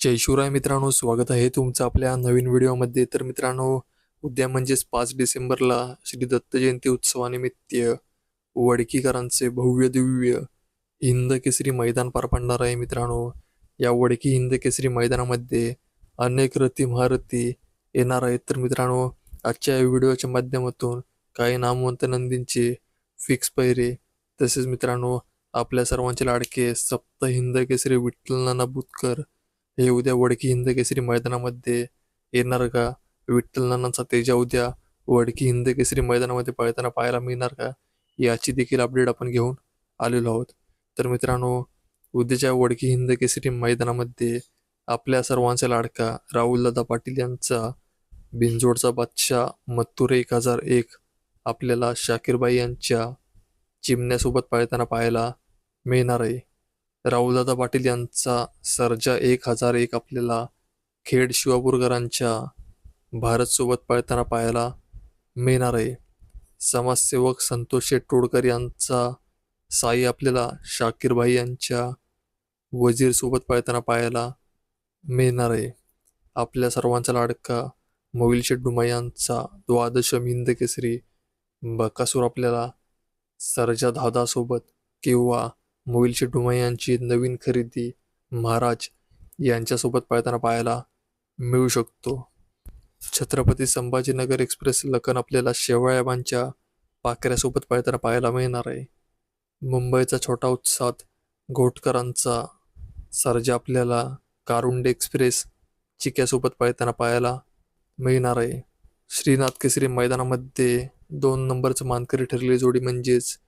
जय शिवराय मित्रांनो स्वागत आहे तुमचं आपल्या नवीन व्हिडिओमध्ये. तर मित्रांनो उद्या म्हणजेच पाच डिसेंबरला श्री दत्त जयंती उत्सवानिमित्त वडकीकरांचे भव्य दिव्य हिंद केसरी मैदान पार पडणार आहे मित्रांनो. या वडकी हिंद केसरी मैदानामध्ये अनेक रथी महारथी येणार आहेत. तर मित्रांनो आजच्या या व्हिडिओच्या माध्यमातून काही नामवंत नंदींचे फिक्स पैरे तसेच मित्रांनो आपल्या सर्वांचे लाडके सप्त हिंद केसरी विठ्ठल नाना बुतकर हे उद्या वडकी हिंद केसरी मैदानामध्ये येणार का? विठ्ठल नानांचा तेजा उद्या वडकी हिंद केसरी मैदानामध्ये पळताना पाहायला मिळणार का? याची देखील अपडेट आपण घेऊन आलेलो आहोत. तर मित्रांनो उद्याच्या वडकी हिंद केसरी मैदानामध्ये आपल्या सर्वांचा लाडका राहुलदादा पाटील यांचा बिंजोडचा बादशाह मत्तूर एक हजार एक आपल्याला शाकीरबाई यांच्या चिमण्यासोबत पाळताना पाहायला मिळणार आहे. राहुलदादा पाटील यांचा सर्जा एक हजार एक आपल्याला खेड शिवापूरकरांच्या भारतसोबत पळताना पाहायला मिळणार आहे. समाजसेवक संतोष शेठ टोडकर यांचा साई आपल्याला शाकीरभाई यांच्या वजीरसोबत पळताना पाहायला मिळणार आहे. आपल्या सर्वांचा लाडका मोविल शेड्डुमा यांचा द्वादश मिंद केसरी बकासूर आपल्याला सरजा धादासोबत किंवा मोविल शेठ यांची नवीन खरेदी महाराज यांच्यासोबत पळताना पाहायला मिळू शकतो. छत्रपती संभाजीनगर एक्सप्रेस लखन आपल्याला शेवाळ्याबांच्या पाकऱ्यासोबत पळताना पाहायला मिळणार आहे. मुंबईचा छोटा उत्साहात घोटकरांचा सर्जा आपल्याला कारुंडे एक्सप्रेस चिक्यासोबत पळताना पाहायला मिळणार आहे. श्रीनाथ केसरी मैदानामध्ये दोन नंबरचं मानकरी ठरलेली जोडी म्हणजेच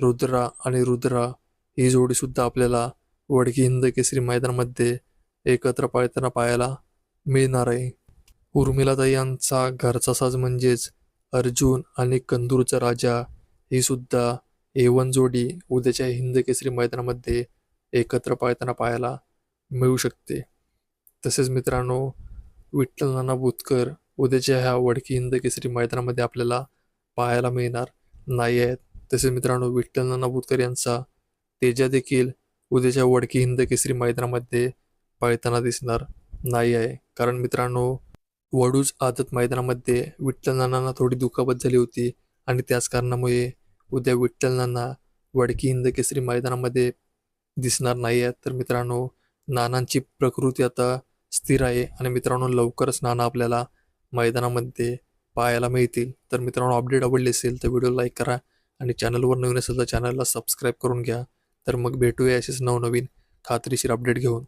रुद्रा आणि रुद्रा ही जोडीसुद्धा आपल्याला वडकी हिंद केसरी मैदानामध्ये एकत्र पाळताना पाहायला मिळणार आहे. उर्मिलाताई यांचा घरचा साज म्हणजेच अर्जुन आणि कंदूरचा राजा ही सुद्धा एवन जोडी उद्याच्या हिंद केसरी मैदानामध्ये एकत्र पाळताना पाहायला मिळू शकते. तसेच मित्रांनो विठ्ठल नाना बुतकर उद्याच्या ह्या वडकी हिंद केसरी मैदानामध्ये आपल्याला पाहायला मिळणार नाही आहेत. तसेच मित्रांनो विठ्ठल नाना बुतकर यांचा तेजा देखील उद्याच्या वडकी हिंद केसरी मैदानामध्ये पळताना दिसणार नाही आहे. कारण मित्रांनो वडूज आदत मैदानामध्ये विठ्ठल नानांना थोडी दुखापत झाली होती आणि त्याच कारणामुळे उद्या विठ्ठल नाना वडकी हिंद केसरी मैदानामध्ये दिसणार नाही आहेत. तर मित्रांनो नानांची प्रकृती आता स्थिर आहे आणि मित्रांनो लवकरच नाना आपल्याला मैदानामध्ये पाहायला मिळतील. तर मित्रांनो अपडेट आवडली असेल तर व्हिडिओ लाईक करा आणि चॅनलवर नवीन असेल तर चॅनलला सबस्क्राईब करून घ्या. तर मग भेटूया असेच नवनवीन खात्रीशीर अपडेट घेऊन.